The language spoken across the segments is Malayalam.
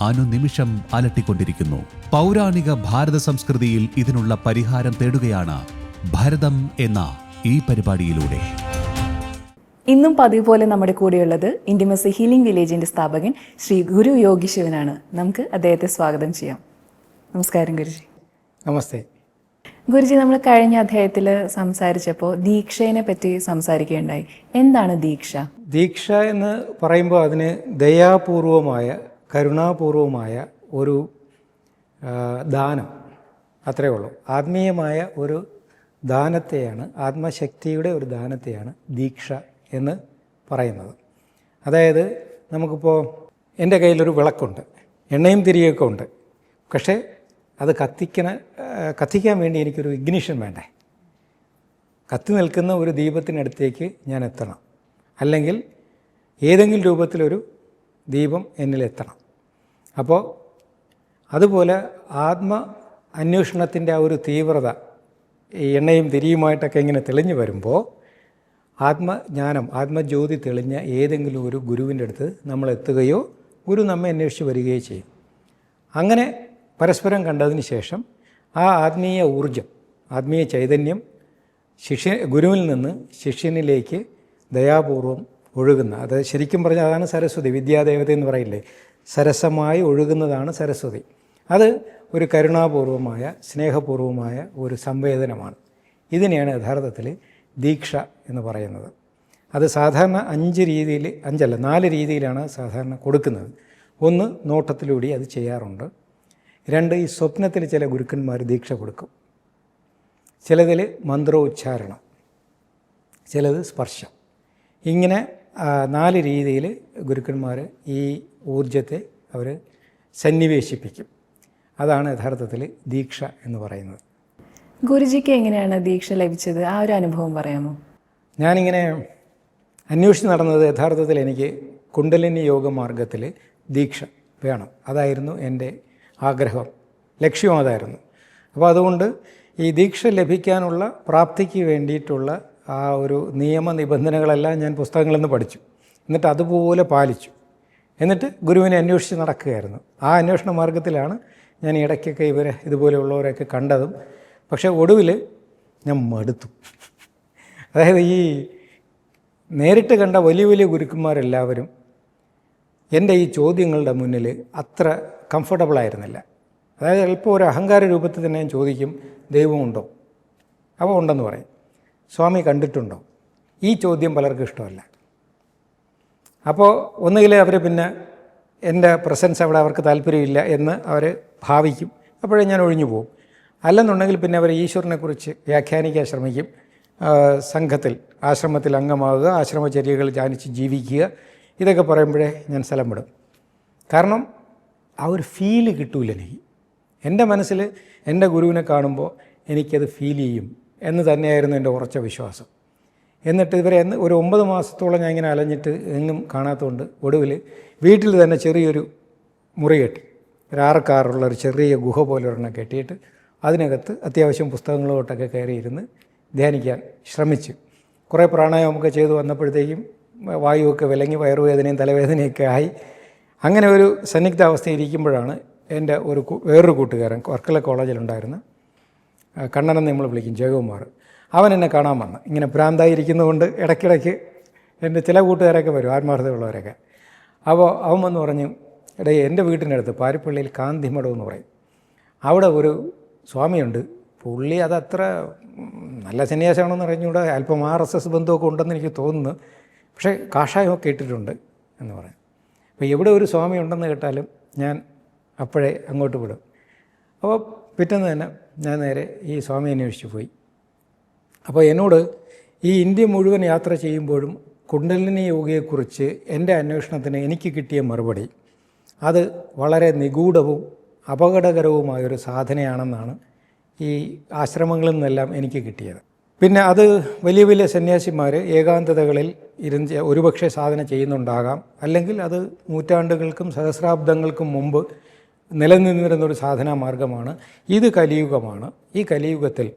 അനുനിമിഷം അലട്ടിക്കൊണ്ടിരിക്കുന്നു. പൗരാണിക ഭാരത സംസ്കൃതിയിൽ ഇതിനുള്ള പരിഹാരം തേടുകയാണ് ഭരതം എന്ന ഈ പരിപാടിയിലൂടെ. ഇന്നും പതിവ് പോലെ നമ്മുടെ കൂടെയുള്ളത് ഇൻഡിമസി ഹീലിംഗ് വില്ലേജിന്റെ സ്ഥാപകൻ ശ്രീ ഗുരു യോഗി ശിവനാണ്. നമുക്ക് അദ്ദേഹത്തെ സ്വാഗതം ചെയ്യാം. നമസ്കാരം ഗുരുജി. നമസ്തേ. ഗുരുജി നമ്മൾ കഴിഞ്ഞ അധ്യായത്തിൽ സംസാരിച്ചപ്പോൾ ദീക്ഷയെ പറ്റി സംസാരിക്കുകയുണ്ടായി. എന്താണ് ദീക്ഷ? ദീക്ഷ എന്ന് പറയുമ്പോൾ അതിന് ദയാപൂർവമായ കരുണാപൂർവമായ ഒരു ദാനം. അത്രയേ ഉള്ളൂ. ആത്മീയമായ ഒരു ദാനത്തെയാണ് ആത്മശക്തിയുടെ ഒരു ദാനത്തെയാണ് ദീക്ഷ എന്ന് പറയുന്നത്. അതായത് നമുക്കിപ്പോൾ എന്റെ കയ്യിലൊരു വിളക്കുണ്ട്. എണ്ണയും തിരിയൊക്കെ ഉണ്ട്. പക്ഷേ അത് കത്തിക്കണ കത്തിക്കാൻ വേണ്ടി എനിക്കൊരു ഇഗ്നിഷൻ വേണ്ടേ? കത്തി നിൽക്കുന്ന ഒരു ദീപത്തിനടുത്തേക്ക് ഞാൻ എത്തണം. അല്ലെങ്കിൽ ഏതെങ്കിലും രൂപത്തിലൊരു ദീപം എന്നിൽ എത്തണം അപ്പോൾ അതുപോലെ ആത്മ അന്വേഷണത്തിന്റെ ആ ഒരു തീവ്രത ഈ എണ്ണയും തിരിയുമായിട്ടൊക്കെ ഇങ്ങനെ തെളിഞ്ഞു വരുമ്പോൾ ആത്മജ്ഞാനം ആത്മജ്യോതി തെളിഞ്ഞ ഏതെങ്കിലും ഒരു ഗുരുവിന്റെ അടുത്ത് നമ്മൾ എത്തുകയോ ഗുരു നമ്മെ അന്വേഷിച്ച് വരികയോ ചെയ്യും. അങ്ങനെ പരസ്പരം കണ്ടതിന് ശേഷം ആ ആത്മീയ ഊർജം ആത്മീയ ചൈതന്യം ശിഷ്യ ഗുരുവിൽ നിന്ന് ശിഷ്യനിലേക്ക് ദയാപൂർവം ഒഴുകുന്ന അത് ശരിക്കും പറഞ്ഞാൽ അതാണ് സരസ്വതി വിദ്യാദേവത എന്ന് പറയില്ലേ? സരസമായി ഒഴുകുന്നതാണ് സരസ്വതി. അത് ഒരു കരുണാപൂർവമായ സ്നേഹപൂർവമായ ഒരു സംവേദനമാണ്. ഇതിനെയാണ് യഥാർത്ഥത്തിൽ ദീക്ഷ എന്ന് പറയുന്നത്. അത് സാധാരണ അഞ്ച് രീതിയിൽ അഞ്ചല്ല നാല് രീതിയിലാണ് സാധാരണ കൊടുക്കുന്നത്. ഒന്ന് നോട്ടത്തിലൂടെ അത് ചെയ്യാറുണ്ട്. രണ്ട് ഈ സ്വപ്നത്തിൽ ചില ഗുരുക്കന്മാർ ദീക്ഷ കൊടുക്കും. ചിലതിൽ മന്ത്രോച്ചാരണം ചിലത് സ്പർശം. ഇങ്ങനെ നാല് രീതിയിൽ ഗുരുക്കന്മാർ ഈ ഊർജത്തെ അവർ സന്നിവേശിപ്പിക്കും. അതാണ് യഥാർത്ഥത്തിൽ ദീക്ഷ എന്ന് പറയുന്നത്. ഗുരുജിക്ക് എങ്ങനെയാണ് ദീക്ഷ ലഭിച്ചത്? ആ ഒരു അനുഭവം പറയാമോ? ഞാനിങ്ങനെ അന്വേഷിച്ച് നടന്നത് യഥാർത്ഥത്തിൽ എനിക്ക് കുണ്ടലിനി യോഗ മാർഗത്തിൽ ദീക്ഷ വേണം. അതായിരുന്നു എന്റെ ആഗ്രഹം ലക്ഷ്യം അതായിരുന്നു. അപ്പോൾ അതുകൊണ്ട് ഈ ദീക്ഷ ലഭിക്കാനുള്ള പ്രാപ്തിക്ക് വേണ്ടിയിട്ടുള്ള ആ ഒരു നിയമ നിബന്ധനകളെല്ലാം ഞാൻ പുസ്തകങ്ങളിൽ നിന്ന് പഠിച്ചു. എന്നിട്ട് അതുപോലെ പാലിച്ചു. എന്നിട്ട് ഗുരുവിനെ അന്വേഷിച്ച് നടക്കുകയായിരുന്നു. ആ അന്വേഷണ മാർഗത്തിലാണ് ഞാൻ ഇടയ്ക്കൊക്കെ ഇവരെ ഇതുപോലെയുള്ളവരെയൊക്കെ കണ്ടതും. പക്ഷേ ഒടുവിൽ ഞാൻ മടുത്തു. അതായത് ഈ നേരിട്ട് കണ്ട വലിയ വലിയ ഗുരുക്കന്മാരെല്ലാവരും എന്റെ ഈ ചോദ്യങ്ങളുടെ മുന്നിൽ അത്ര കംഫർട്ടബിൾ ആയിരുന്നില്ല. അതായത് അല്പം ഒരു അഹങ്കാര രൂപത്തിൽ തന്നെ ഞാൻ ചോദിക്കും ദൈവമുണ്ടോ? അപ്പോൾ ഉണ്ടെന്ന് പറയും. സ്വാമി കണ്ടിട്ടുണ്ടോ? ഈ ചോദ്യം പലർക്കും ഇഷ്ടമല്ല. അപ്പോൾ ഒന്നുകിൽ അവർ പിന്നെ എന്റെ പ്രസൻസ് അവിടെ അവർക്ക് താല്പര്യമില്ല എന്ന് അവർ ഭാവിക്കും. അപ്പോഴേ ഞാൻ ഒഴിഞ്ഞു പോകും. അല്ലെന്നുണ്ടെങ്കിൽ പിന്നെ അവർ ഈശ്വരനെക്കുറിച്ച് വ്യാഖ്യാനിക്കാൻ ശ്രമിക്കും. സംഘത്തിൽ ആശ്രമത്തിൽ അംഗമാവുക ആശ്രമചര്യകൾ ജാനിച്ച് ജീവിക്കുക. ഇതൊക്കെ പറയുമ്പോഴേ ഞാൻ സ്ഥലം വിടും. കാരണം ആ ഒരു ഫീൽ കിട്ടൂല എനിക്ക്. എന്റെ മനസ്സിൽ എന്റെ ഗുരുവിനെ കാണുമ്പോൾ എനിക്കത് ഫീൽ ചെയ്യും എന്ന് തന്നെയായിരുന്നു എന്റെ ഉറച്ച വിശ്വാസം. എന്നിട്ട് ഇവരെ ഒരു ഒമ്പത് മാസത്തോളം ഞാൻ ഇങ്ങനെ അലഞ്ഞിട്ട് എങ്ങും കാണാത്തതുകൊണ്ട് ഒടുവിൽ വീട്ടിൽ തന്നെ ചെറിയൊരു മുറി കെട്ടി. ഒരു ആറക്കാറുള്ള ഒരു ചെറിയ ഗുഹ പോലെ ഒരെണ്ണം കെട്ടിയിട്ട് അതിനകത്ത് അത്യാവശ്യം പുസ്തകങ്ങളോട്ടൊക്കെ കയറിയിരുന്ന് ധ്യാനിക്കാൻ ശ്രമിച്ചു. കുറേ പ്രാണായാമൊക്കെ ചെയ്തു വന്നപ്പോഴത്തേക്കും വായുവൊക്കെ വിലങ്ങി വയറുവേദനയും തലവേദനയൊക്കെ ആയി. അങ്ങനെ ഒരു സന്നിഗ്ധാവസ്ഥയിരിക്കുമ്പോഴാണ് എന്റെ ഒരു വേറൊരു കൂട്ടുകാരൻ വർക്കല കോളേജിലുണ്ടായിരുന്ന കണ്ണനെന്ന് നമ്മൾ വിളിക്കും ജയകുമാർ അവൻ എന്നെ കാണാൻ വന്ന്. ഇങ്ങനെ ഭ്രാന്തായിരിക്കുന്നതുകൊണ്ട് ഇടയ്ക്കിടയ്ക്ക് എന്റെ ചില കൂട്ടുകാരൊക്കെ വരും ആത്മാർത്ഥതയുള്ളവരൊക്കെ. അപ്പോൾ അവൻ വന്ന് പറഞ്ഞു ഇടയെ എന്റെ വീട്ടിനടുത്ത് പാരിപ്പള്ളിയിൽ കാന്തിമഠം എന്ന് പറയും. അവിടെ ഒരു സ്വാമിയുണ്ട്. പുള്ളി അതത്ര നല്ല സന്യാസമാണെന്ന് അറിഞ്ഞുകൂടെ. അല്പം ആർ എസ് എസ് ബന്ധമൊക്കെ ഉണ്ടെന്ന് എനിക്ക് തോന്നുന്നു. പക്ഷേ കാഷായമൊക്കെ ഇട്ടിട്ടുണ്ട് എന്ന് പറയും അപ്പോൾ എവിടെ ഒരു സ്വാമി ഉണ്ടെന്ന് കേട്ടാലും ഞാൻ അപ്പോഴേ അങ്ങോട്ട് വിടും. അപ്പോൾ പിറ്റേന്ന് തന്നെ ഞാൻ നേരെ ഈ സ്വാമി അന്വേഷിച്ച് പോയി. അപ്പോൾ എന്നോട് ഈ ഇന്ത്യ മുഴുവൻ യാത്ര ചെയ്യുമ്പോഴും കുണ്ടലിനി യോഗയെക്കുറിച്ച് എന്റെ അന്വേഷണത്തിന് എനിക്ക് കിട്ടിയ മറുപടി അത് വളരെ നിഗൂഢവും അപകടകരവുമായൊരു സാധനയാണെന്നാണ് ഈ ആശ്രമങ്ങളിൽ നിന്നെല്ലാം എനിക്ക് കിട്ടിയത്. പിന്നെ അത് വലിയ വലിയ സന്യാസിമാർ ഏകാന്തതകളിൽ ഇരുന്ന് ഒരുപക്ഷെ സാധന ചെയ്യുന്നുണ്ടാകാം അല്ലെങ്കിൽ അത് നൂറ്റാണ്ടുകൾക്കും സഹസ്രാബ്ദങ്ങൾക്കും മുമ്പ് നിലനിന്നിരുന്ന ഒരു സാധനാ മാർഗമാണ് ഇത് കലിയുഗമാണ്. ഈ കലിയുഗത്തിൽ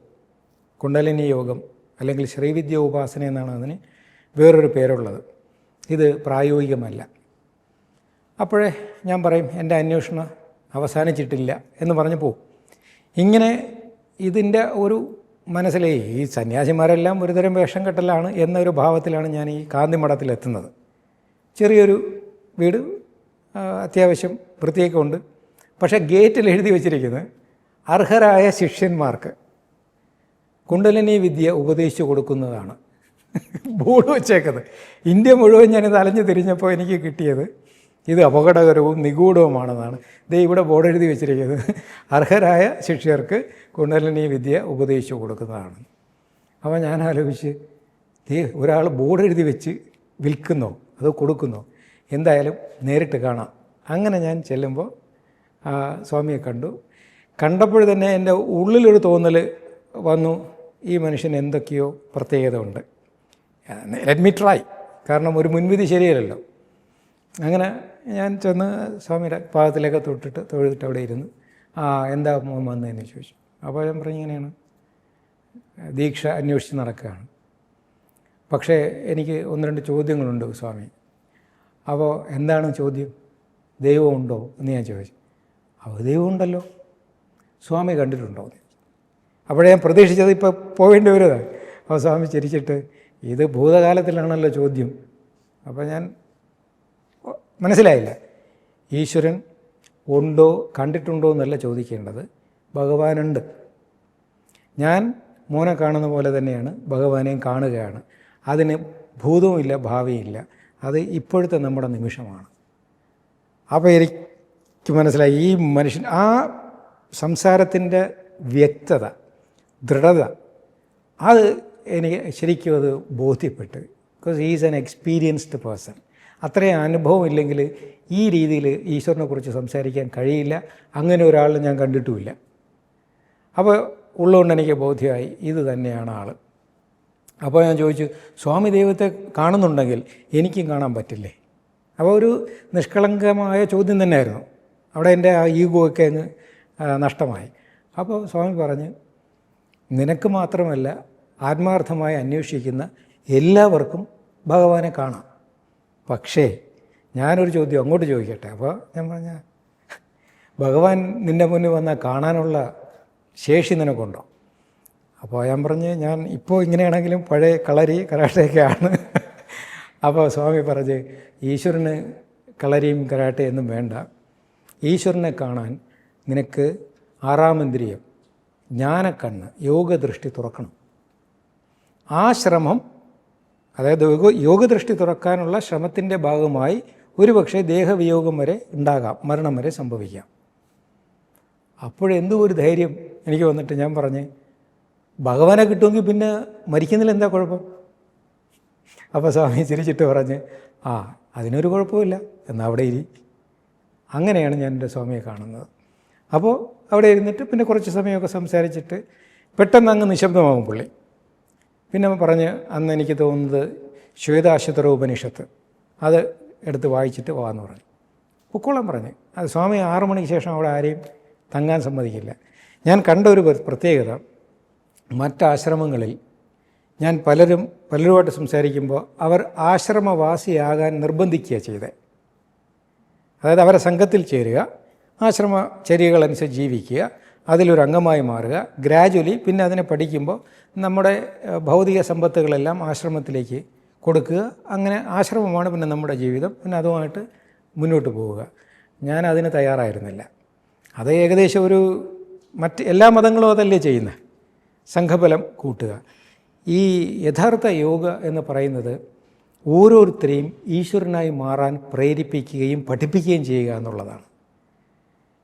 കുണ്ടലിനി യോഗം അല്ലെങ്കിൽ ശ്രീവിദ്യ ഉപാസന എന്നാണ് അതിന് വേറൊരു പേരുള്ളത്. ഇത് പ്രായോഗികമല്ല. അപ്പോഴേ ഞാൻ പറയും എന്റെ അന്വേഷണം അവസാനിച്ചിട്ടില്ല എന്ന് പറഞ്ഞു പോകും ഇങ്ങനെ ഇതിന്റെ ഒരു മനസ്സിലെ ഈ സന്യാസിമാരെല്ലാം ഒരുതരം വേഷം കെട്ടലാണ് എന്നൊരു ഭാവത്തിലാണ് ഞാൻ ഈ കാന്തിമഠത്തിലെത്തുന്നത്. ചെറിയൊരു വീട് അത്യാവശ്യം വൃത്തിയൊക്കെ ഉണ്ട്. പക്ഷേ ഗേറ്റിൽ എഴുതി വച്ചിരിക്കുന്നത് അർഹരായ ശിഷ്യന്മാർക്ക് കുണ്ടലിനി വിദ്യ ഉപദേശിച്ചു കൊടുക്കുന്നതാണ്. ബോർഡ് വെച്ചേക്കുന്നത്. ഇന്ത്യ മുഴുവൻ ഞാനിത് അലഞ്ഞു തിരിഞ്ഞപ്പോൾ എനിക്ക് കിട്ടിയത് ഇത് അപകടകരവും നിഗൂഢവുമാണെന്നാണ്. ദേ ഇവിടെ ബോർഡ് എഴുതി വെച്ചിരിക്കുന്നത് അർഹരായ ശിഷ്യർക്ക് കുണ്ടലിനി വിദ്യ ഉപദേശിച്ചു കൊടുക്കുന്നതാണ്. അപ്പോൾ ഞാൻ ആലോചിച്ച് ദേ ഒരാൾ ബോർഡ് എഴുതി വെച്ച് വിൽക്കുന്നോ? അത് കൊടുക്കുന്നോ? എന്തായാലും നേരിട്ട് കാണാം. അങ്ങനെ ഞാൻ ചെല്ലുമ്പോൾ സ്വാമിയെ കണ്ടു. കണ്ടപ്പോൾ തന്നെ എന്റെ ഉള്ളിലൊരു തോന്നൽ വന്നു. ഈ മനുഷ്യന് എന്തൊക്കെയോ പ്രത്യേകത ഉണ്ട് ലെറ്റ് ട്രൈ കാരണം ഒരു മുൻവിധി ശരിയല്ലല്ലോ. അങ്ങനെ ഞാൻ ചെന്ന് സ്വാമിയുടെ പാദത്തിലേക്ക് തൊട്ടിട്ട് തൊഴുതിട്ട് അവിടെ ഇരുന്ന്. ആ എന്താ മോൻ വന്നതെന്ന് ചോദിച്ചു. അപ്പോൾ ഞാൻ പറഞ്ഞു ഇങ്ങനെയാണ്. ദീക്ഷ അന്വേഷിച്ച് നടക്കുകയാണ്. പക്ഷേ എനിക്ക് ഒന്ന് രണ്ട് ചോദ്യങ്ങളുണ്ട് സ്വാമി. അപ്പോൾ എന്താണ് ചോദ്യം? ദൈവമുണ്ടോ എന്ന് ഞാൻ ചോദിച്ചു. അപ്പോൾ ദൈവമുണ്ടല്ലോ സ്വാമി കണ്ടിട്ടുണ്ടോ? അവിടെ ഞാൻ പ്രതീക്ഷിച്ചത് ഇപ്പോൾ പോകേണ്ടി വരുന്നതാണ് അപ്പോൾ സ്വാമി ചിരിച്ചിട്ട് ഇത് ഭൂതകാലത്തിലാണല്ലോ ചോദ്യം. അപ്പോൾ ഞാൻ മനസ്സിലായില്ല. ഈശ്വരൻ ഉണ്ടോ കണ്ടിട്ടുണ്ടോ എന്നല്ല ചോദിക്കേണ്ടത്. ഭഗവാനുണ്ട്. ഞാൻ മോനെ കാണുന്ന പോലെ തന്നെയാണ് ഭഗവാനെയും കാണുകയാണ്. അതിന് ഭൂതവുമില്ല ഭാവിയില്ല. അത് ഇപ്പോഴത്തെ നമ്മുടെ നിമിഷമാണ്. അപ്പോൾ എനിക്ക് മനസ്സിലായി. ഈ മനുഷ്യൻ ആ സംസാരത്തിന്റെ വ്യക്തത ദൃഢത അത് എനിക്ക് ശരിക്കും അത് ബോധ്യപ്പെട്ട്. Because is an experienced person അത്രയും അനുഭവം ഇല്ലെങ്കിൽ ഈ രീതിയിൽ ഈശ്വരനെക്കുറിച്ച് സംസാരിക്കാൻ കഴിയില്ല. അങ്ങനെ ഒരാളെ ഞാൻ കണ്ടിട്ടുമില്ല. അപ്പോൾ ഉള്ളതുകൊണ്ട് എനിക്ക് ബോധ്യമായി. ഇത് തന്നെയാണ് ആൾ അപ്പോൾ ഞാൻ ചോദിച്ചു സ്വാമി ദൈവത്തെ കാണുന്നുണ്ടെങ്കിൽ എനിക്കും കാണാൻ പറ്റില്ലേ? അപ്പോൾ ഒരു നിഷ്കളങ്കമായ ചോദ്യം തന്നെയായിരുന്നു. അവിടെ എന്റെ ആ ഈഗോ ഒക്കെ അങ്ങ് നഷ്ടമായി. അപ്പോൾ സ്വാമി പറഞ്ഞ് നിനക്ക് മാത്രമല്ല ആത്മാർത്ഥമായി അന്വേഷിക്കുന്ന എല്ലാവർക്കും ഭഗവാനെ കാണാം. പക്ഷേ ഞാനൊരു ചോദ്യം അങ്ങോട്ട് ചോദിക്കട്ടെ. അപ്പോൾ ഞാൻ പറഞ്ഞ ഭഗവാൻ നിന്റെ മുന്നിൽ വന്നാൽ കാണാനുള്ള ശേഷി നിനക്കുണ്ടോ? അപ്പോൾ ഞാൻ പറഞ്ഞ് ഞാൻ ഇപ്പോൾ ഇങ്ങനെയാണെങ്കിലും പഴയ കളരി കരാട്ടയൊക്കെയാണ്. അപ്പോൾ സ്വാമി പറഞ്ഞ് ഈശ്വരന് കളരിയും കരാട്ടയൊന്നും വേണ്ട. ഈശ്വരനെ കാണാൻ നിനക്ക് ആറാമന്ദ്രിയം ജ്ഞാനക്കണ്ണ് യോഗദൃഷ്ടി തുറക്കണം. ആ ശ്രമം അതായത് യോഗ യോഗദൃഷ്ടി തുറക്കാനുള്ള ശ്രമത്തിന്റെ ഭാഗമായി ഒരുപക്ഷെ ദേഹവിയോഗം വരെ ഉണ്ടാകാം മരണം വരെ സംഭവിക്കാം. അപ്പോഴെന്തോ ഒരു ധൈര്യം എനിക്ക് വന്നിട്ട് ഞാൻ പറഞ്ഞ് ഭഗവാനെ കിട്ടുമെങ്കിൽ പിന്നെ മരിക്കുന്നതിൽ എന്താ കുഴപ്പം? അപ്പോൾ സ്വാമി ചിരിച്ചിട്ട് പറഞ്ഞ് ആ അതിനൊരു കുഴപ്പമില്ല എന്നാൽ അവിടെ ഇരി. അങ്ങനെയാണ് ഞാൻ എന്റെ സ്വാമിയെ കാണുന്നത്. അപ്പോൾ അവിടെ ഇരുന്നിട്ട് പിന്നെ കുറച്ച് സമയമൊക്കെ സംസാരിച്ചിട്ട് പെട്ടെന്ന് അങ്ങ് നിശബ്ദമാകും പുള്ളി. പിന്നെ പറഞ്ഞ് അന്ന് എനിക്ക് തോന്നുന്നത് ശ്വേതാശുതര ഉപനിഷത്ത്. അത് എടുത്ത് വായിച്ചിട്ട് പോകാമെന്ന് പറഞ്ഞു. പൊക്കോളം പറഞ്ഞു അത് സ്വാമി ആറു മണിക്ക് ശേഷം അവിടെ ആരെയും തങ്ങാൻ സമ്മതിക്കില്ല. ഞാൻ കണ്ട ഒരു പ്ര- പ്രത്യേകത മറ്റാശ്രമങ്ങളിൽ ഞാൻ പലരും പലരുമായിട്ട് സംസാരിക്കുമ്പോൾ അവർ ആശ്രമവാസിയാകാൻ നിർബന്ധിക്കുക ചെയ്തത് അതായത് അവരെ സംഘത്തിൽ ചേരുക ആശ്രമ ചര്യകളനുസരിച്ച് ജീവിക്കുക അതിലൊരു അംഗമായി മാറുക ഗ്രാജുവലി പിന്നെ അതിനെ പഠിക്കുമ്പോൾ നമ്മുടെ ഭൗതിക സമ്പത്തുകളെല്ലാം ആശ്രമത്തിലേക്ക് കൊടുക്കുക. അങ്ങനെ ആശ്രമമാണ് പിന്നെ നമ്മുടെ ജീവിതം. പിന്നെ അതുമായിട്ട് മുന്നോട്ട് പോവുക. ഞാൻ അതിന് തയ്യാറായിരുന്നില്ല. അത് ഏകദേശം ഒരു മറ്റ് എല്ലാ മതങ്ങളും അതല്ലേ ചെയ്യുന്നത് സംഘബലം കൂട്ടുക. ഈ യഥാർത്ഥ യോഗ എന്ന് പറയുന്നത് ഓരോരുത്തരെയും ഈശ്വരനായി മാറാൻ പ്രേരിപ്പിക്കുകയും പഠിപ്പിക്കുകയും ചെയ്യുക എന്നുള്ളതാണ്.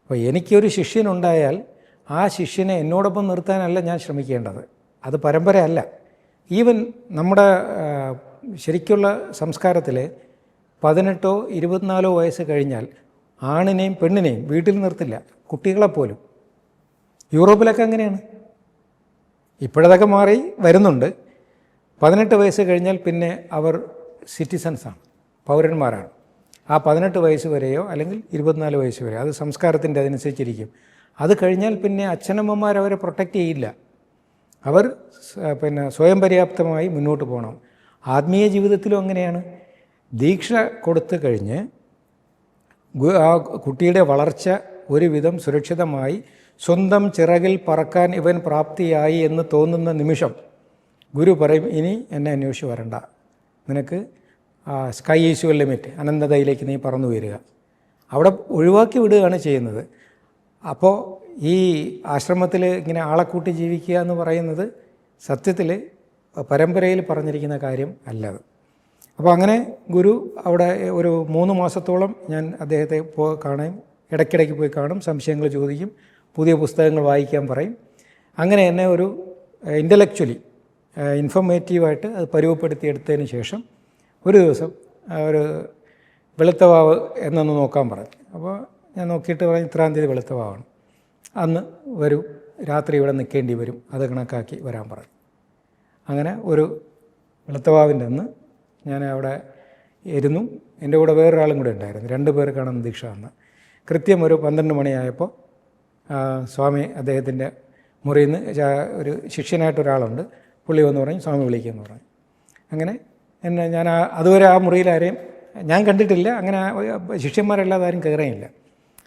അപ്പോൾ എനിക്കൊരു ശിഷ്യനുണ്ടായാൽ ആ ശിഷ്യനെ എന്നോടൊപ്പം നിർത്താനല്ല ഞാൻ ശ്രമിക്കേണ്ടത്. അത് പരമ്പരയല്ല. ഈവൻ നമ്മുടെ ശരിക്കുള്ള സംസ്കാരത്തിൽ പതിനെട്ടോ ഇരുപത്തിനാലോ വയസ്സ് കഴിഞ്ഞാൽ ആണിനെയും പെണ്ണിനെയും വീട്ടിൽ നിർത്തില്ല. കുട്ടികളെപ്പോലും യൂറോപ്പിലൊക്കെ അങ്ങനെയാണ്. ഇപ്പോഴതൊക്കെ മാറി വരുന്നുണ്ട്. പതിനെട്ട് വയസ്സ് കഴിഞ്ഞാൽ പിന്നെ അവർ സിറ്റിസൺസാണ് പൗരന്മാരാണ്. ആ പതിനെട്ട് വയസ്സ് വരെയോ അല്ലെങ്കിൽ ഇരുപത്തിനാല് വയസ്സ് വരെയോ അത് സംസ്കാരത്തിന്റെ അതനുസരിച്ചിരിക്കും. അത് കഴിഞ്ഞാൽ പിന്നെ അച്ഛനമ്മമാർ അവരെ പ്രൊട്ടക്റ്റ് ചെയ്യില്ല. അവർ പിന്നെ സ്വയം പര്യാപ്തമായി മുന്നോട്ട് പോകണം. ആത്മീയ ജീവിതത്തിലും അങ്ങനെയാണ്. ദീക്ഷ കൊടുത്തു കഴിഞ്ഞ് ആ കുട്ടിയുടെ വളർച്ച ഒരുവിധം സുരക്ഷിതമായി സ്വന്തം ചിറകിൽ പറക്കാൻ ഇവൻ പ്രാപ്തിയായി എന്ന് തോന്നുന്ന നിമിഷം ഗുരു പറയും ഇനി എന്നെ അന്വേഷിച്ച് വരണ്ട. നിനക്ക് സ്കൈ ഈസ് ലിമിറ്റ് അനന്തതയിലേക്ക് നീ പറന്നു വരിക. അവിടെ ഒഴിവാക്കി വിടുകയാണ് ചെയ്യുന്നത്. അപ്പോൾ ഈ ആശ്രമത്തിൽ ഇങ്ങനെ ആളെ കൂട്ടി ജീവിക്കുക എന്ന് പറയുന്നത് സത്യത്തിൽ പരമ്പരയിൽ പറഞ്ഞിരിക്കുന്ന കാര്യം അല്ലത്. അപ്പോൾ അങ്ങനെ ഗുരു അവിടെ ഒരു മൂന്ന് മാസത്തോളം ഞാൻ അദ്ദേഹത്തെ പോ കാണാൻ ഇടയ്ക്കിടയ്ക്ക് പോയി കാണും സംശയങ്ങൾ ചോദിക്കും പുതിയ പുസ്തകങ്ങൾ വായിക്കാൻ പറയും. അങ്ങനെ എന്നെ ഒരു ഇന്റലക്ച്വലി ഇൻഫോർമേറ്റീവായിട്ട് അത് പരുവപ്പെടുത്തിയെടുത്തതിന് ശേഷം ഒരു ദിവസം ഒരു വെളുത്തവാവ് എന്നൊന്ന് നോക്കാൻ പറഞ്ഞു. അപ്പോൾ ഞാൻ നോക്കിയിട്ട് പറഞ്ഞു ഇത്രാം തീയതി വെളുത്തവാവാണ്. അന്ന് വരും രാത്രി ഇവിടെ നിൽക്കേണ്ടി വരും അത് കണക്കാക്കി വരാൻ പറഞ്ഞു. അങ്ങനെ ഒരു വെളുത്തവാവിന്റെ അന്ന് ഞാൻ അവിടെ ഇരുന്നു. എന്റെ കൂടെ വേറൊരാളും കൂടെ ഉണ്ടായിരുന്നു രണ്ട് പേർക്കാണ് ദീക്ഷ അന്ന്. കൃത്യം ഒരു പന്ത്രണ്ട് മണിയായപ്പോൾ സ്വാമി അദ്ദേഹത്തിന്റെ മുറിയിൽ നിന്ന് ഒരു ശിഷ്യനായിട്ട് ഒരാളുണ്ട് പുള്ളി വന്ന് പറഞ്ഞു സ്വാമി വിളിക്കുമെന്ന് പറഞ്ഞു. അങ്ങനെ എന്നെ ഞാൻ ആ അതുവരെ ആ മുറിയിൽ ആരെയും ഞാൻ കണ്ടിട്ടില്ല. അങ്ങനെ ശിഷ്യന്മാരല്ലാതെ ആരും കയറിയില്ല.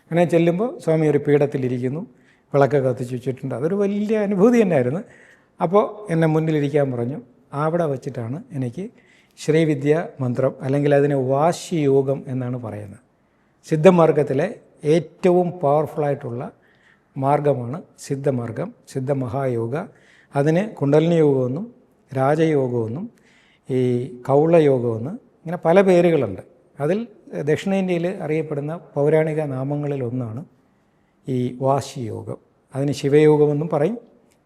അങ്ങനെ ചെല്ലുമ്പോൾ സ്വാമി ഒരു പീഠത്തിലിരിക്കുന്നു വിളക്ക് കത്തിച്ച് വെച്ചിട്ടുണ്ട്. അതൊരു വലിയ അനുഭൂതി തന്നെയായിരുന്നു. അപ്പോൾ എന്നെ മുന്നിലിരിക്കാൻ പറഞ്ഞു. അവിടെ വച്ചിട്ടാണ് എനിക്ക് ശ്രീവിദ്യ മന്ത്രം അല്ലെങ്കിൽ അതിനെ വാശിയോഗം എന്നാണ് പറയുന്നത്. സിദ്ധമാർഗത്തിലെ ഏറ്റവും പവർഫുള്ളായിട്ടുള്ള മാർഗമാണ് സിദ്ധമാർഗം. സിദ്ധമഹായോഗ. അതിന് കുണ്ടലിനി യോഗമെന്നും രാജയോഗമെന്നും ഈ കൗളയോഗമെന്ന് ഇങ്ങനെ പല പേരുകളുണ്ട്. അതിൽ ദക്ഷിണേന്ത്യയിൽ അറിയപ്പെടുന്ന പൗരാണിക നാമങ്ങളിൽ ഒന്നാണ് ഈ വാശിയോഗം. അതിന് ശിവയോഗമെന്നും പറയും.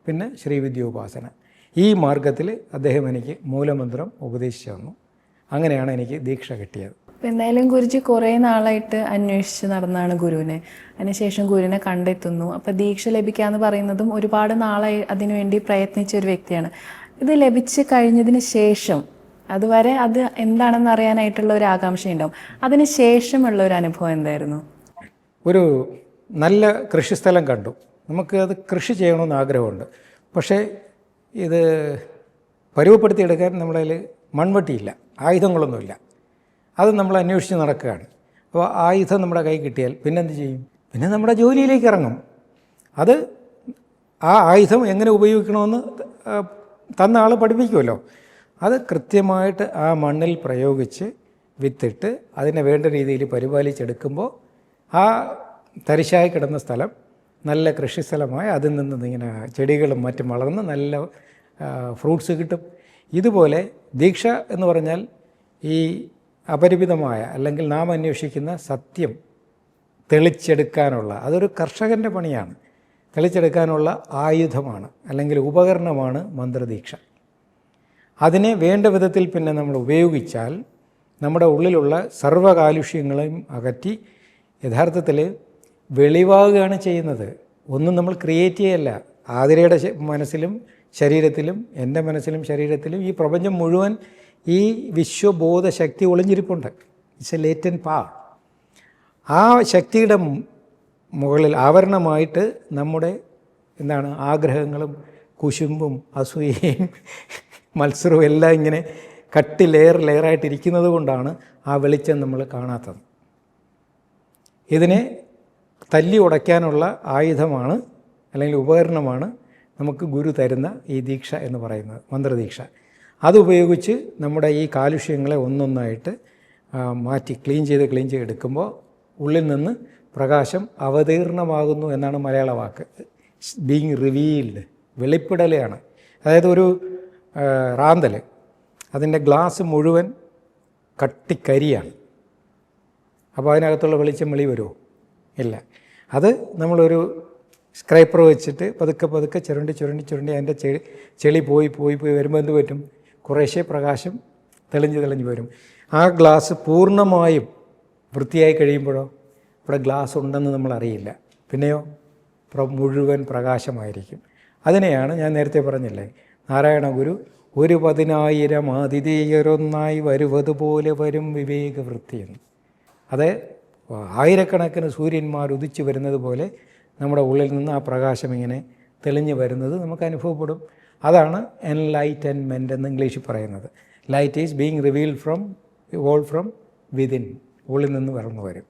പിന്നെ ശ്രീവിദ്യോപാസന. ഈ മാർഗത്തിൽ അദ്ദേഹം എനിക്ക് മൂലമന്ത്രം ഉപദേശിച്ചു തന്നു. അങ്ങനെയാണ് എനിക്ക് ദീക്ഷ കിട്ടിയത്. അപ്പം എന്തായാലും ഗുരുജി കുറേ നാളായിട്ട് അന്വേഷിച്ച് നടന്നാണ് ഗുരുവിനെ. അതിനുശേഷം ഗുരുവിനെ കണ്ടെത്തുന്നു. അപ്പം ദീക്ഷ ലഭിക്കുക എന്ന് പറയുന്നതും ഒരുപാട് നാളായി അതിനുവേണ്ടി പ്രയത്നിച്ച ഒരു വ്യക്തിയാണ്. ഇത് ലഭിച്ച് കഴിഞ്ഞതിന് ശേഷം അതുവരെ അത് എന്താണെന്ന് അറിയാനായിട്ടുള്ള ഒരു ആകാംക്ഷ ഉണ്ടാവും അതിന് ശേഷമുള്ള ഒരു അനുഭവം എന്തായിരുന്നു? ഒരു നല്ല കൃഷിസ്ഥലം കണ്ടു. നമുക്ക് അത് കൃഷി ചെയ്യണമെന്ന് ആഗ്രഹമുണ്ട്. പക്ഷേ ഇത് പരുവപ്പെടുത്തിയെടുക്കാൻ നമ്മളതിൽ മൺവട്ടിയില്ല. ആയുധങ്ങളൊന്നുമില്ല. അത് നമ്മൾ അന്വേഷിച്ച് നടക്കുകയാണ്. അപ്പോൾ ആയുധം നമ്മുടെ കൈ കിട്ടിയാൽ പിന്നെന്ത് ചെയ്യും? പിന്നെ നമ്മുടെ ജോലിയിലേക്ക് ഇറങ്ങും. അത് ആ ആയുധം എങ്ങനെ ഉപയോഗിക്കണമെന്ന് തന്ന ആൾ പഠിപ്പിക്കുമല്ലോ. അത് കൃത്യമായിട്ട് ആ മണ്ണിൽ പ്രയോഗിച്ച് വിത്തിട്ട് അതിനെ വേണ്ട രീതിയിൽ പരിപാലിച്ചെടുക്കുമ്പോൾ ആ തരിശായി കിടന്ന സ്ഥലം നല്ല കൃഷിസ്ഥലമായി അതിൽ നിന്ന് ഇങ്ങനെ ചെടികളും മറ്റും വളർന്ന് നല്ല ഫ്രൂട്ട്സ് കിട്ടും. ഇതുപോലെ ദീക്ഷ എന്ന് പറഞ്ഞാൽ ഈ അപരിമിതമായ അല്ലെങ്കിൽ നാം അന്വേഷിക്കുന്ന സത്യം തെളിച്ചെടുക്കാനുള്ള അതൊരു കർഷകന്റെ പണിയാണ്. തെളിച്ചെടുക്കാനുള്ള ആയുധമാണ് അല്ലെങ്കിൽ ഉപകരണമാണ് മന്ത്രദീക്ഷ. അതിനെ വേണ്ട വിധത്തിൽ പിന്നെ നമ്മൾ ഉപയോഗിച്ചാൽ നമ്മുടെ ഉള്ളിലുള്ള സർവകാലുഷ്യങ്ങളെയും അകറ്റി യഥാർത്ഥത്തിൽ വെളിവാകുകയാണ് ചെയ്യുന്നത്. ഒന്നും നമ്മൾ ക്രിയേറ്റ് ചെയ്യല്ല. ആതിരയുടെ മനസ്സിലും ശരീരത്തിലും എന്റെ മനസ്സിലും ശരീരത്തിലും ഈ പ്രപഞ്ചം മുഴുവൻ ഈ വിശ്വബോധ ശക്തി ഒളിഞ്ഞിരിപ്പുണ്ട്. ഇറ്റ്സ് എ ലേറ്റൻ പാ ആ ശക്തിയുടെ മുകളിൽ ആവരണമായിട്ട് നമ്മുടെ എന്താണ് ആഗ്രഹങ്ങളും കുശുമ്പും അസൂയയും മത്സരവും എല്ലാം ഇങ്ങനെ കട്ടി ലെയർ ലെയറായിട്ടിരിക്കുന്നത് കൊണ്ടാണ് ആ വെളിച്ചം നമ്മൾ കാണാത്തത്. ഇതിനെ തല്ലി ഉടയ്ക്കാനുള്ള ആയുധമാണ് അല്ലെങ്കിൽ ഉപകരണമാണ് നമുക്ക് ഗുരു തരുന്ന ഈ ദീക്ഷ എന്ന് പറയുന്നത് മന്ത്രദീക്ഷ. അതുപയോഗിച്ച് നമ്മുടെ ഈ കാലുഷ്യങ്ങളെ ഒന്നൊന്നായിട്ട് മാറ്റി ക്ലീൻ ചെയ്ത് ക്ലീൻ ചെയ്ത് എടുക്കുമ്പോൾ ഉള്ളിൽ നിന്ന് പ്രകാശം അവതീർണമാകുന്നു എന്നാണ് മലയാള വാക്ക്. Being revealed വെളിപ്പെടലാണ്. അതായത് ഒരു റാന്തൽ അതിന്റെ ഗ്ലാസ് മുഴുവൻ കട്ടിക്കരിയാണ്. അപ്പോൾ അതിനകത്തുള്ള വെളിച്ചം വെളി വരുമോ? ഇല്ല. അത് നമ്മളൊരു സ്ക്രൈപ്പർ വെച്ചിട്ട് പതുക്കെ പതുക്കെ ചുരണ്ടി ചുരണ്ടി ചുരണ്ടി അതിന്റെ ചെളി പോയി പോയി പോയി വരുമ്പോൾ എന്ത് പറ്റും? കുറേശ്ശെ പ്രകാശം തെളിഞ്ഞ് തെളിഞ്ഞ് വരും. ആ ഗ്ലാസ് പൂർണമായും വൃത്തിയായി കഴിയുമ്പോഴോ? ഇവിടെ ഗ്ലാസ് ഉണ്ടെന്ന് നമ്മൾ അറിയില്ല. പിന്നെയോ? മുഴുവൻ പ്രകാശമായിരിക്കും. അതിനെയാണ് ഞാൻ നേരത്തെ പറഞ്ഞില്ലേ നാരായണ ഗുരു ഒരു പതിനായിരം ആതിഥേയരൊന്നായി വരുവതുപോലെ വരും വിവേകവൃത്തി എന്ന്. അത് ആയിരക്കണക്കിന് സൂര്യന്മാർ ഉദിച്ചു വരുന്നത് പോലെ നമ്മുടെ ഉള്ളിൽ നിന്ന് ആ പ്രകാശം ഇങ്ങനെ തെളിഞ്ഞു വരുന്നത് നമുക്ക് അനുഭവപ്പെടും. അതാണ് എൻലൈറ്റൻമെന്റ് എന്ന് ഇംഗ്ലീഷിൽ പറയുന്നത്. Light is being revealed from all from within ഉള്ളിൽ നിന്ന് വളർന്നു വരും.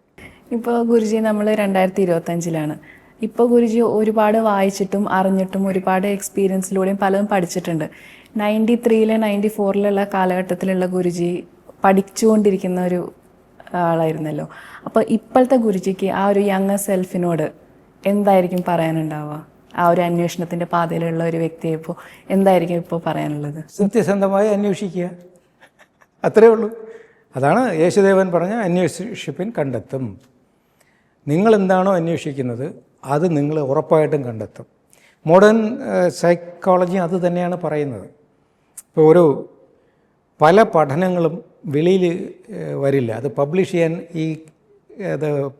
ഇപ്പോൾ ഗുരുജി നമ്മൾ രണ്ടായിരത്തി ഇരുപത്തഞ്ചിലാണ് ഇപ്പോൾ ഗുരുജി ഒരുപാട് വായിച്ചിട്ടും അറിഞ്ഞിട്ടും ഒരുപാട് എക്സ്പീരിയൻസിലൂടെയും പലതും പഠിച്ചിട്ടുണ്ട്. നയന്റി ത്രീയിലെ നയന്റി ഫോറിലുള്ള കാലഘട്ടത്തിലുള്ള ഗുരുജി പഠിച്ചുകൊണ്ടിരിക്കുന്ന ഒരു ആളായിരുന്നല്ലോ. അപ്പോൾ ഇപ്പോഴത്തെ ഗുരുജിക്ക് ആ ഒരു യങ് സെൽഫിനോട് എന്തായിരിക്കും പറയാനുണ്ടാവുക? ആ ഒരു അന്വേഷണത്തിന്റെ പാതയിലുള്ള ഒരു വ്യക്തിയെ ഇപ്പോൾ എന്തായിരിക്കും ഇപ്പോൾ പറയാനുള്ളത്? സത്യസന്ധമായി അന്വേഷിക്കുക. അത്രേ ഉള്ളൂ. അതാണ് യേശുദേവൻ പറഞ്ഞ അന്വേഷിപ്പിൻ കണ്ടെത്തും. നിങ്ങൾ എന്താണോ അന്വേഷിക്കുന്നത് അത് നിങ്ങൾ ഉറപ്പായിട്ടും കണ്ടെത്തും. മോഡേൺ സൈക്കോളജി അത് തന്നെയാണ് പറയുന്നത്. ഇപ്പോൾ ഒരു പല പഠനങ്ങളും വെളിയിൽ വരില്ല. അത് പബ്ലിഷ് ചെയ്യാൻ ഈ അത്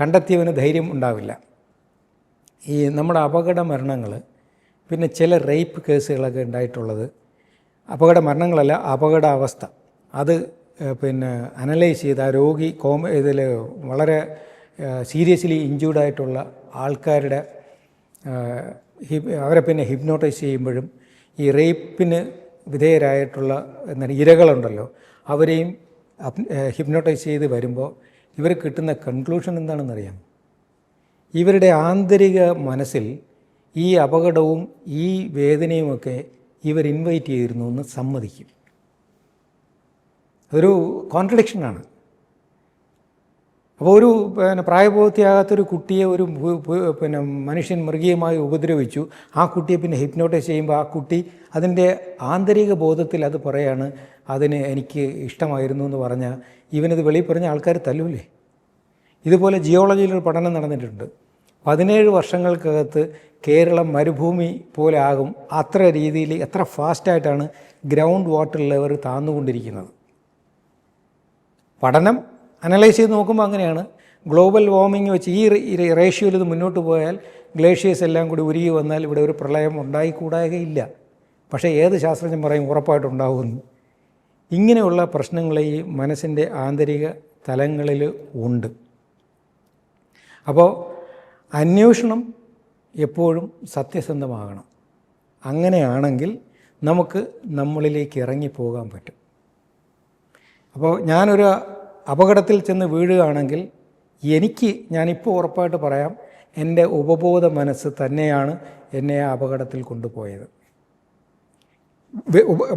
കണ്ടെത്തിയവന് ധൈര്യം ഉണ്ടാവില്ല. ഈ നമ്മുടെ അപകട മരണങ്ങൾ പിന്നെ ചില റേപ്പ് കേസുകളൊക്കെ ഉണ്ടായിട്ടുള്ളത്. അപകട മരണങ്ങളല്ല അപകടാവസ്ഥ. അത് പിന്നെ അനലൈസ് ചെയ്ത് ആ രോഗി കോമ ഇതിൽ വളരെ സീരിയസ്ലി ഇഞ്ചൂർഡായിട്ടുള്ള ആൾക്കാരുടെ അവരെ പിന്നെ ഹിപ്നോട്ടൈസ് ചെയ്യുമ്പോഴും ഈ റേപ്പിന് വിധേയരായിട്ടുള്ള എന്താണ് ഇരകളുണ്ടല്ലോ അവരെയും ഹിപ്നോട്ടൈസ് ചെയ്ത് വരുമ്പോൾ ഇവർ കിട്ടുന്ന കൺക്ലൂഷൻ എന്താണെന്നറിയാം ഇവരുടെ ആന്തരിക മനസ്സിൽ ഈ അപകടവും ഈ വേദനയുമൊക്കെ ഇവർ ഇൻവൈറ്റ് ചെയ്തിരുന്നു എന്ന് സമ്മതിക്കും. അതൊരു കോൺട്രഡിക്ഷനാണ് അപ്പോൾ ഒരു പിന്നെ പ്രായപൂർത്തിയാകാത്തൊരു കുട്ടിയെ ഒരു പിന്നെ മനുഷ്യൻ മൃഗീയമായി ഉപദ്രവിച്ചു. ആ കുട്ടിയെ പിന്നെ ഹിപ്നോട്ടൈസ് ചെയ്യുമ്പോൾ ആ കുട്ടി അതിന്റെ ആന്തരിക ബോധത്തിൽ അത് പറയാണ് അതിന് എനിക്ക് ഇഷ്ടമായിരുന്നു എന്ന് പറഞ്ഞാൽ ഇവനത് വെളിയിൽ പറഞ്ഞ ആൾക്കാർ തല്ലൂലേ. ഇതുപോലെ ജിയോളജിയിലൊരു പഠനം നടന്നിട്ടുണ്ട്. പതിനേഴ് വർഷങ്ങൾക്കകത്ത് കേരളം മരുഭൂമി പോലെ ആകും. അത്ര രീതിയിൽ എത്ര ഫാസ്റ്റായിട്ടാണ് ഗ്രൗണ്ട് വാട്ടർ ലെവൽ താന്നുകൊണ്ടിരിക്കുന്നത്. പഠനം അനലൈസ് ചെയ്ത് നോക്കുമ്പോൾ അങ്ങനെയാണ്. ഗ്ലോബൽ വാർമിംഗ് വെച്ച് ഈ റേഷ്യോയിൽ ഇത് മുന്നോട്ട് പോയാൽ ഗ്ലേഷ്യേഴ്സ് എല്ലാം കൂടി ഉരുകി വന്നാൽ ഇവിടെ ഒരു പ്രളയം ഉണ്ടായിക്കൂടായകയില്ല. പക്ഷേ ഏത് ശാസ്ത്രജ്ഞൻ പറയും ഉറപ്പായിട്ടുണ്ടാകുമെന്ന് ഇങ്ങനെയുള്ള പ്രശ്നങ്ങൾ ഈ മനസ്സിന്റെ ആന്തരിക തലങ്ങളിൽ ഉണ്ട്. അപ്പോൾ അന്വേഷണം എപ്പോഴും സത്യസന്ധമാകണം. അങ്ങനെയാണെങ്കിൽ നമുക്ക് നമ്മളിലേക്ക് ഇറങ്ങിപ്പോകാൻ പറ്റും. അപ്പോൾ ഞാനൊരു അപകടത്തിൽ ചെന്ന് വീഴുകയാണെങ്കിൽ എനിക്ക് ഞാനിപ്പോൾ ഉറപ്പായിട്ട് പറയാം എന്റെ ഉപബോധ മനസ്സ് തന്നെയാണ് എന്നെ ആ അപകടത്തിൽ കൊണ്ടുപോയത്.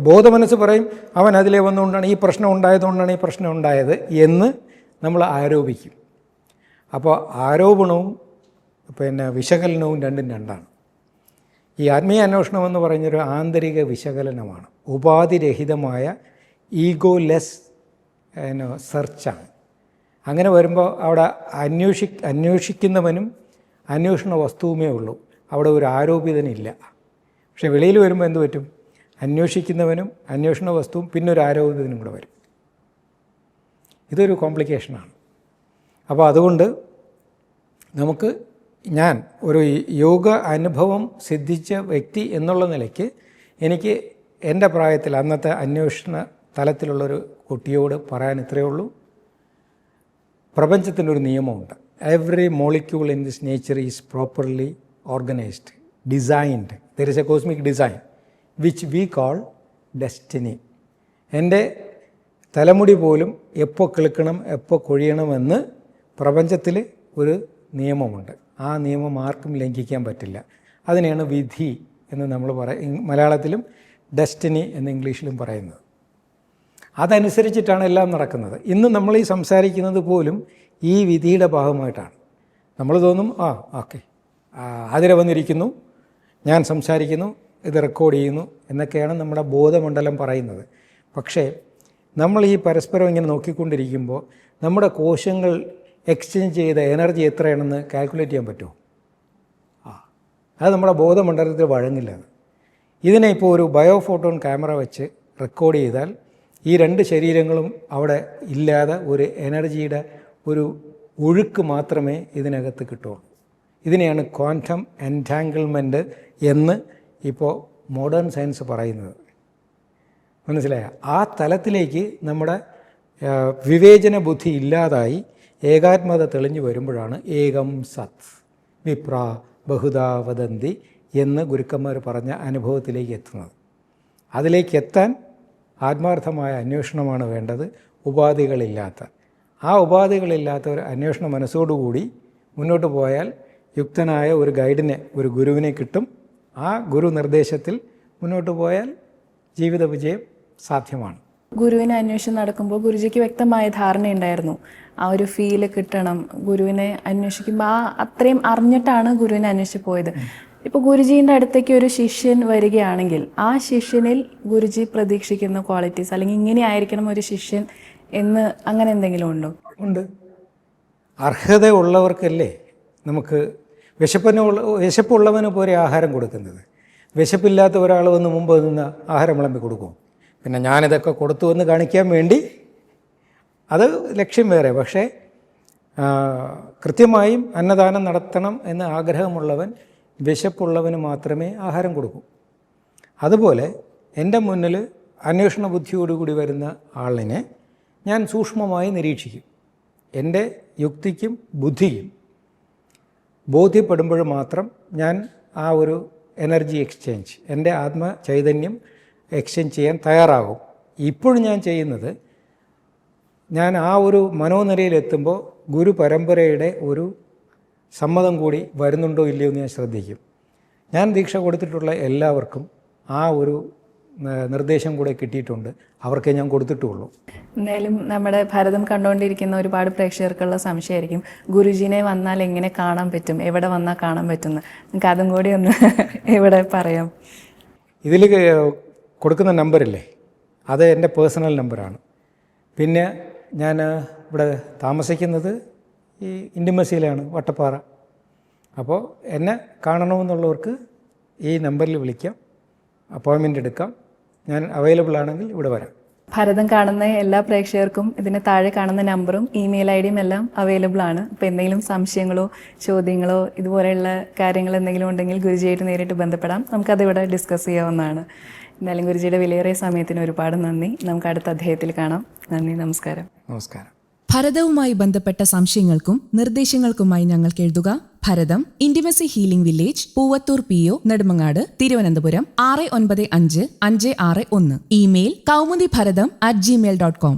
ബോധമനസ്സ് പറയും അവൻ അതിലെ വന്നുകൊണ്ടാണ് ഈ പ്രശ്നം ഉണ്ടായതുകൊണ്ടാണ് ഈ പ്രശ്നം ഉണ്ടായത് എന്ന് നമ്മൾ ആരോപിക്കും. അപ്പോൾ ആരോപണവും പിന്നെ വിശകലനവും രണ്ടും രണ്ടാണ്. ഈ ആത്മീയ അന്വേഷണം എന്ന് പറയുന്നൊരു ആന്തരിക വിശകലനമാണ്. ഉപാധിരഹിതമായ ഈഗോ ലെസ് സെർച്ചാണ്. അങ്ങനെ വരുമ്പോൾ അവിടെ അന്വേഷി അന്വേഷിക്കുന്നവനും അന്വേഷണ വസ്തുവുമേ ഉള്ളൂ. അവിടെ ഒരു ആരോപിതനില്ല. പക്ഷേ വെളിയിൽ വരുമ്പോൾ എന്ത് പറ്റും? അന്വേഷിക്കുന്നവനും അന്വേഷണ വസ്തുവും പിന്നെ ഒരു ആരോപിതനും കൂടെ വരും. ഇതൊരു കോംപ്ലിക്കേഷനാണ്. അപ്പോൾ അതുകൊണ്ട് നമുക്ക് ഞാൻ ഒരു യോഗ അനുഭവം സിദ്ധിച്ച വ്യക്തി എന്നുള്ള നിലയ്ക്ക് എനിക്ക് എന്റെ പ്രായത്തിൽ അന്നത്തെ അന്വേഷണ തലത്തിലുള്ളൊരു കുട്ടിയോട് പറയാൻ ഇത്രയേ ഉള്ളൂ. പ്രപഞ്ചത്തിന്റെ ഒരു നിയമമുണ്ട്. Every molecule in this nature is properly organised designed there is a cosmic design which we call destiny എന്റെ തലമുടി പോലും എപ്പോൾ കിളുക്കണം എപ്പോൾ കൊഴിയണമെന്ന് പ്രപഞ്ചത്തിൽ ഒരു നിയമമുണ്ട്. ആ നിയമം ആർക്കും ലംഘിക്കാൻ പറ്റില്ല. അതിനെയാണ് വിധി എന്ന് നമ്മൾ പറ മലയാളത്തിലും ഡെസ്റ്റിനി എന്ന് ഇംഗ്ലീഷിലും പറയുന്നത്. അതനുസരിച്ചിട്ടാണ് എല്ലാം നടക്കുന്നത്. ഇന്ന് നമ്മൾ ഈ സംസാരിക്കുന്നത് പോലും ഈ വിധിയുടെ ഭാഗമായിട്ടാണ്. നമ്മൾ തോന്നും ആ ഓക്കെ. ആതിര വന്നിരിക്കുന്നു. ഞാൻ സംസാരിക്കുന്നു. ഇത് റെക്കോർഡ് ചെയ്യുന്നു. എന്നൊക്കെയാണ് നമ്മുടെ ബോധമണ്ഡലം പറയുന്നത്. പക്ഷേ നമ്മൾ ഈ പരസ്പരം ഇങ്ങനെ നോക്കിക്കൊണ്ടിരിക്കുമ്പോൾ നമ്മുടെ കോശങ്ങൾ എക്സ്ചേഞ്ച് ചെയ്ത എനർജി എത്രയാണെന്ന് കാൽക്കുലേറ്റ് ചെയ്യാൻ പറ്റുമോ? ആ അത് നമ്മുടെ ബോധമണ്ഡലത്തിൽ വഴങ്ങില്ല ഇതിനെ ഇപ്പോൾ ഒരു ബയോ ഫോട്ടോൺ ക്യാമറ വെച്ച് റെക്കോർഡ് ചെയ്താൽ ഈ രണ്ട് ശരീരങ്ങളും അവിടെ ഇല്ലാതെ ഒരു എനർജിയുടെ ഒരു ഒഴുക്ക് മാത്രമേ ഇതിനകത്ത് കിട്ടുള്ളൂ ഇതിനെയാണ് ക്വാണ്ടം എന്റാങ്കിൾമെന്റ് എന്ന് ഇപ്പോൾ മോഡേൺ സയൻസ് പറയുന്നത്. മനസ്സിലായ? ആ തലത്തിലേക്ക് നമ്മുടെ വിവേചന ബുദ്ധി ഇല്ലാതായി ഏകാത്മത തെളിഞ്ഞു വരുമ്പോഴാണ് ഏകം സത്. വിപ്ര ബഹുദാവദന്തി എന്ന് ഗുരുക്കന്മാർ പറഞ്ഞ അനുഭവത്തിലേക്ക് എത്തുന്നത്. അതിലേക്ക് എത്താൻ ആത്മാർത്ഥമായ അന്വേഷണമാണ് വേണ്ടത്. ഉപാധികളില്ലാത്ത. ആ ഉപാധികളില്ലാത്ത ഒരു അന്വേഷണ മനസ്സോടുകൂടി മുന്നോട്ട് പോയാൽ യുക്തനായ ഒരു ഗൈഡിനെ ഒരു ഗുരുവിനെ കിട്ടും. ആ ഗുരു നിർദ്ദേശത്തിൽ മുന്നോട്ട് പോയാൽ ജീവിത വിജയം സാധ്യമാണ്. ഗുരുവിനെ അന്വേഷണം നടക്കുമ്പോൾ ഗുരുജിക്ക് വ്യക്തമായ ധാരണയുണ്ടായിരുന്നു. ആ ഒരു ഫീൽ കിട്ടണം. ഗുരുവിനെ അന്വേഷിക്കുമ്പോൾ ആ അത്രയും അറിഞ്ഞിട്ടാണ് ഗുരുവിനെ അന്വേഷിച്ച് പോയത്. ഇപ്പോൾ ഗുരുജീന്റെ അടുത്തേക്ക് ഒരു ശിഷ്യൻ വരികയാണെങ്കിൽ ആ ശിഷ്യനിൽ ഗുരുജി പ്രതീക്ഷിക്കുന്ന ക്വാളിറ്റീസ് അല്ലെങ്കിൽ ഇങ്ങനെ ആയിരിക്കണം ഒരു ശിഷ്യൻ എന്ന് അങ്ങനെ എന്തെങ്കിലും ഉണ്ടോ? ഉണ്ട്. അർഹത ഉള്ളവർക്കല്ലേ നമുക്ക് വിശപ്പിന് വിശപ്പുള്ളവന് പോലെ ആഹാരം കൊടുക്കുന്നത്. വിശപ്പില്ലാത്ത ഒരാൾ വന്ന് മുമ്പ് നിന്ന് ആഹാരം വിളമ്പി കൊടുക്കും. പിന്നെ ഞാനിതൊക്കെ കൊടുത്തു എന്ന് കാണിക്കാൻ വേണ്ടി അത് ലക്ഷ്യം വേറെ. പക്ഷേ കൃത്യമായും അന്നദാനം നടത്തണം എന്ന് ആഗ്രഹമുള്ളവൻ വിശപ്പുള്ളവന് മാത്രമേ ആഹാരം കൊടുക്കൂ. അതുപോലെ എന്റെ മുന്നിൽ അന്വേഷണ ബുദ്ധിയോടുകൂടി വരുന്ന ആളിനെ ഞാൻ സൂക്ഷ്മമായി നിരീക്ഷിക്കും. എന്റെ യുക്തിക്കും ബുദ്ധിയും ബോധ്യപ്പെടുമ്പോൾ മാത്രം ഞാൻ ആ ഒരു എനർജി എക്സ്ചേഞ്ച് എന്റെ ആത്മ ചൈതന്യം എക്സ്ചേഞ്ച് ചെയ്യാൻ തയ്യാറാകും. ഇപ്പോഴും ഞാൻ ചെയ്യുന്നത് ഞാൻ ആ ഒരു മനോനിലയിലെത്തുമ്പോൾ ഗുരു പരമ്പരയുടെ ഒരു സമ്മതം കൂടി വരുന്നുണ്ടോ ഇല്ലയോ എന്ന് ഞാൻ ശ്രദ്ധിക്കും. ഞാൻ ദീക്ഷ കൊടുത്തിട്ടുള്ള എല്ലാവർക്കും ആ ഒരു നിർദ്ദേശം കൂടെ കിട്ടിയിട്ടുണ്ട്. അവർക്കേ ഞാൻ കൊടുത്തിട്ടുള്ളൂ. എന്തായാലും നമ്മുടെ ഭാരതം കണ്ടുകൊണ്ടിരിക്കുന്ന ഒരുപാട് പ്രേക്ഷകർക്കുള്ള സംശയമായിരിക്കും. ഗുരുജിനെ വന്നാൽ എങ്ങനെ കാണാൻ പറ്റും? എവിടെ വന്നാൽ കാണാൻ പറ്റുമെന്ന്. നിങ്ങൾക്ക് അതും കൂടി ഒന്ന് ഇവിടെ പറയാം. ഇതിൽ കൊടുക്കുന്ന നമ്പറില്ലേ? അത് എന്റെ പേഴ്സണൽ നമ്പറാണ്. പിന്നെ ഞാൻ ഇവിടെ താമസിക്കുന്നത് ഈ ഇൻഡിമസിയിലാണ് വട്ടപ്പാറ. അപ്പോൾ എന്നെ കാണണമെന്നുള്ളവർക്ക് ഈ നമ്പറിൽ വിളിക്കാം അപ്പോയിൻമെന്റ് എടുക്കാം. ഞാൻ അവൈലബിൾ ആണെങ്കിൽ ഇവിടെ വരാം. ഭരതം കാണുന്ന എല്ലാ പ്രേക്ഷകർക്കും ഇതിന് താഴെ കാണുന്ന നമ്പറും ഇമെയിൽ ഐ ഡിയും എല്ലാം അവൈലബിൾ ആണ്. അപ്പോൾ എന്തെങ്കിലും സംശയങ്ങളോ ചോദ്യങ്ങളോ ഇതുപോലെയുള്ള കാര്യങ്ങൾ എന്തെങ്കിലും ഉണ്ടെങ്കിൽ ഗുരുജിയായിട്ട് നേരിട്ട് ബന്ധപ്പെടാം. നമുക്കത് ഇവിടെ ഡിസ്കസ് ചെയ്യാവുന്നതാണ്. എന്തായാലും ഗുരുജിയുടെ വിലയേറിയ സമയത്തിന് ഒരുപാട് നന്ദി. നമുക്ക് അടുത്ത അദ്ദേഹത്തിൽ കാണാം. നന്ദി നമസ്കാരം. നമസ്കാരം. ഭരതവുമായി ബന്ധപ്പെട്ട സംശയങ്ങൾക്കും നിർദ്ദേശങ്ങൾക്കുമായി ഞങ്ങൾക്ക് എഴുതുക. Bharatham intimacy healing village Poovathur P O Nedumangad Thiruvananthapuram ആറ് ഒൻപത് അഞ്ച് അഞ്ച് ആറ് ഒന്ന്. Email Kaumudi Bharatham at Gmail dot com